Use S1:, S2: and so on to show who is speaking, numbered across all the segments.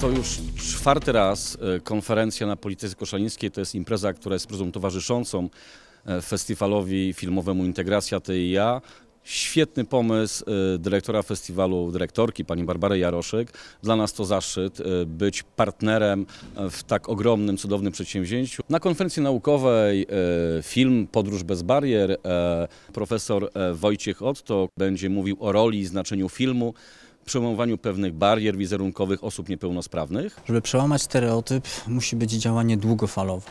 S1: To już czwarty raz e, konferencja na Polityce Koszalińskiej. To jest impreza, która jest imprezą towarzyszącą e, festiwalowi filmowemu Integracja Ty i ja. Świetny pomysł e, dyrektora festiwalu, dyrektorki pani Barbary Jaroszyk. Dla nas to zaszczyt być partnerem w tak ogromnym, cudownym przedsięwzięciu. Na konferencji naukowej film Podróż bez barier profesor Wojciech Otto będzie mówił o roli i znaczeniu filmu w przełamowaniu pewnych barier wizerunkowych osób niepełnosprawnych.
S2: Żeby przełamać stereotyp, musi być działanie długofalowe.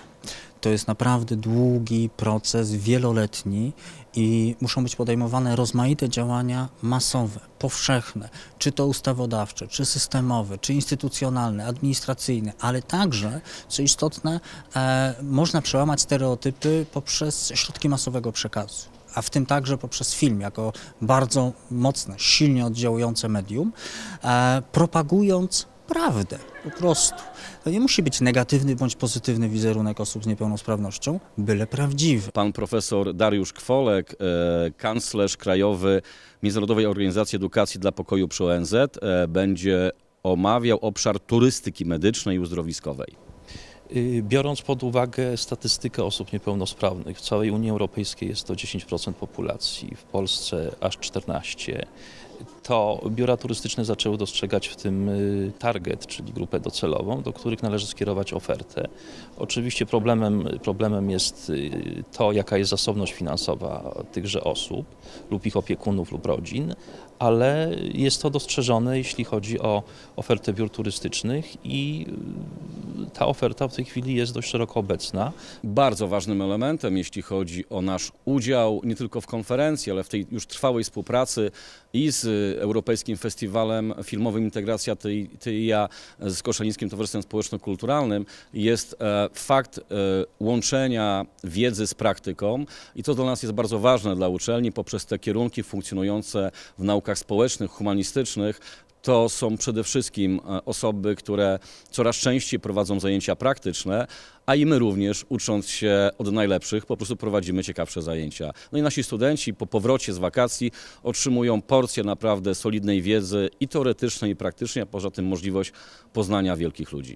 S2: To jest naprawdę długi proces, wieloletni i muszą być podejmowane rozmaite działania masowe, powszechne, czy to ustawodawcze, czy systemowe, czy instytucjonalne, administracyjne, ale także, co istotne, e, można przełamać stereotypy poprzez środki masowego przekazu a w tym także poprzez film, jako bardzo mocne, silnie oddziałujące medium, e, propagując prawdę po prostu. To nie musi być negatywny bądź pozytywny wizerunek osób z niepełnosprawnością, byle prawdziwy.
S1: Pan profesor Dariusz Kwolek, e, kanclerz krajowy Międzynarodowej Organizacji Edukacji dla Pokoju przy ONZ, e, będzie omawiał obszar turystyki medycznej i uzdrowiskowej.
S3: Y, Biorąc pod uwagę statystykę osób niepełnosprawnych, w całej Unii Europejskiej jest to 10% populacji, w Polsce aż 14%, to biura turystyczne zaczęły dostrzegać w tym y, target, czyli grupę docelową, do których należy skierować ofertę. Oczywiście problemem, problemem jest y, to, jaka jest zasobność finansowa tychże osób lub ich opiekunów lub rodzin, ale jest to dostrzeżone, jeśli chodzi o ofertę biur turystycznych i y, ta oferta w tej chwili jest dość szeroko obecna.
S1: Bardzo ważnym elementem, jeśli chodzi o nasz udział nie tylko w konferencji, ale w tej już trwałej współpracy i z y, Europejskim Festiwalem Filmowym Integracja Ty, Ty i ja z Koszalińskim Towarzystwem Społeczno-Kulturalnym jest e, fakt e, łączenia wiedzy z praktyką i to dla nas jest bardzo ważne dla uczelni poprzez te kierunki funkcjonujące w naukach społecznych, humanistycznych to są przede wszystkim e, osoby, które coraz częściej prowadzą zajęcia praktyczne, a i my również, ucząc się od najlepszych, po prostu prowadzimy ciekawsze zajęcia. No i nasi studenci po powrocie z wakacji otrzymują porcję naprawdę solidnej wiedzy i teoretycznej, i praktycznej, a poza tym możliwość poznania wielkich ludzi.